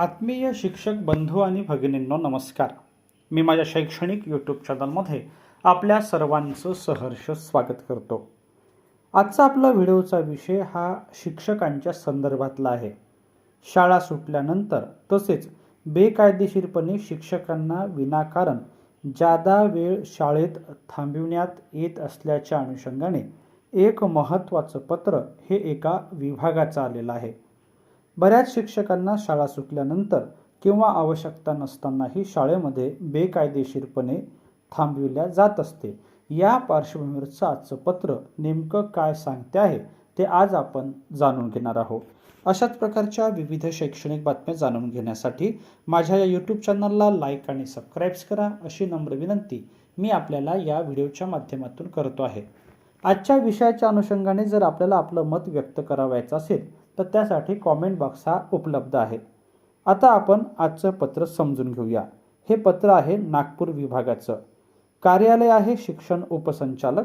आत्मीय शिक्षक बंधू आणि भगिनींनो नमस्कार. मी माझ्या शैक्षणिक यूट्यूब चॅनलमध्ये आपल्या सर्वांचं सहर्ष स्वागत करतो. आजचा आपला व्हिडिओचा विषय हा शिक्षकांच्या संदर्भातला आहे. शाळा सुटल्यानंतर तसेच बेकायदेशीरपणे शिक्षकांना विनाकारण जादा वेळ शाळेत थांबविण्यात येत असल्याच्या अनुषंगाने एक महत्त्वाचं पत्र हे एका विभागाचं आलेलं आहे. बऱ्याच शिक्षकांना शाळा सुटल्यानंतर किंवा आवश्यकता नसतानाही शाळेमध्ये बेकायदेशीरपणे थांबविल्या जात असते. या पार्श्वभूमीवरचं आजचं पत्र नेमकं काय सांगते आहे ते आज आपण जाणून घेणार आहोत. अशाच प्रकारच्या विविध शैक्षणिक बातम्या जाणून घेण्यासाठी माझ्या या यूट्यूब चॅनलला लाईक आणि सबस्क्राईब्स करा अशी नम्र विनंती मी आपल्याला या व्हिडिओच्या माध्यमातून करतो आहे. आजच्या विषयाच्या अनुषंगाने जर आपल्याला आपलं मत व्यक्त करावायचं असेल तर त्यासाठी कॉमेंट बॉक्स हा उपलब्ध आहे. आता आपण आजचं पत्र समजून घेऊया. हे पत्र आहे नागपूर विभागाचं. कार्यालय आहे शिक्षण उपसंचालक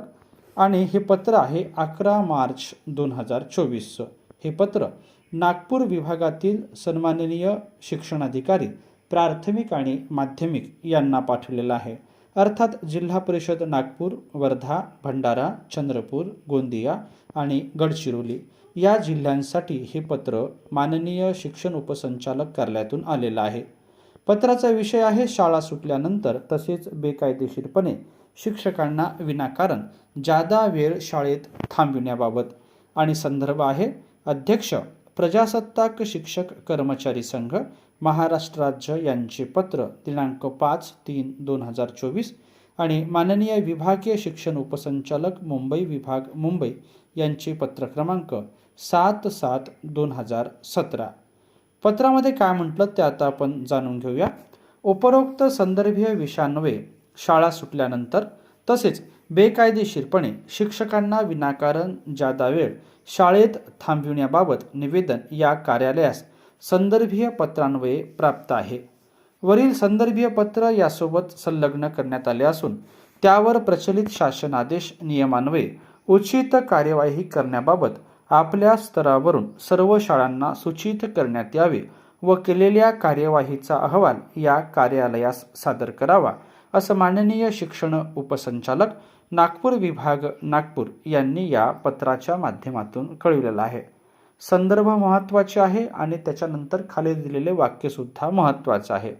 आणि हे पत्र आहे अकरा मार्च दोन हजार चोवीसचं हे पत्र नागपूर विभागातील सन्माननीय शिक्षणाधिकारी प्राथमिक आणि माध्यमिक यांना पाठवलेलं आहे. अर्थात जिल्हा परिषद नागपूर वर्धा भंडारा चंद्रपूर गोंदिया आणि गडचिरोली या जिल्ह्यांसाठी हे पत्र माननीय शिक्षण उपसंचालक कार्यालयातून आलेलं आहे. पत्राचा विषय आहे शाळा सुटल्यानंतर तसेच बेकायदेशीरपणे शिक्षकांना विनाकारण जादा वेळ शाळेत थांबविण्याबाबत. आणि संदर्भ आहे अध्यक्ष प्रजासत्ताक शिक्षक कर्मचारी संघ महाराष्ट्र राज्य यांचे पत्र दिनांक पाच तीन दोन हजार चोवीस आणि माननीय विभागीय शिक्षण उपसंचालक मुंबई विभाग मुंबई यांचे पत्र क्रमांक सात सात दोन हजार सतरा. पत्रामध्ये काय म्हटलं ते आता आपण जाणून घेऊया. उपरोक्त संदर्भीय विषयान्वये शाळा सुटल्यानंतर तसेच बेकायदेशीरपणे शिक्षकांना विनाकारण जादा वेळ शाळेत थांबविण्याबाबत निवेदन या कार्यालयास संदर्भीय पत्रान्वये प्राप्त आहे. वरील संदर्भीय पत्र यासोबत संलग्न करण्यात आले असून त्यावर प्रचलित शासन आदेश नियमान्वये उचित कार्यवाही करण्याबाबत आपल्या स्तरावरून सर्व शाळांना सूचित करण्यात यावे व केलेल्या कार्यवाहीचा अहवाल या कार्यालयास सादर करावा असं माननीय शिक्षण उपसंचालक नागपूर विभाग नागपूर यांनी या पत्राच्या माध्यमातून कळविलेलं आहे. संदर्भ महत्त्वाचे आहे आणि त्याच्यानंतर खाली दिलेले वाक्यसुद्धा महत्त्वाचं आहे.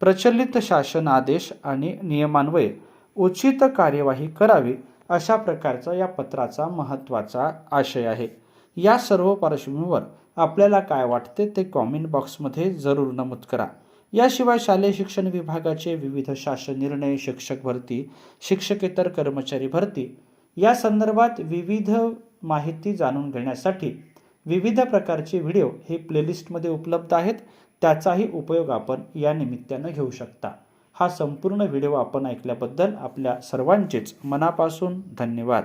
प्रचलित शासन आदेश आणि नियमान्वये उचित कार्यवाही करावी अशा प्रकारचा या पत्राचा महत्त्वाचा आशय आहे. या सर्व पार्श्वभूमीवर आपल्याला काय वाटते ते कॉमेंट बॉक्समध्ये जरूर नमूद करा. याशिवाय शालेय शिक्षण विभागाचे विविध शासन निर्णय शिक्षक भरती शिक्षकेतर कर्मचारी भरती या संदर्भात विविध माहिती जाणून घेण्यासाठी विविध प्रकारचे व्हिडिओ हे प्लेलिस्टमध्ये उपलब्ध आहेत. त्याचाही उपयोग आपण या निमित्तानं घेऊ शकता. हा संपूर्ण व्हिडिओ आपण ऐकल्याबद्दल आपल्या सर्वांचेच मनापासून धन्यवाद.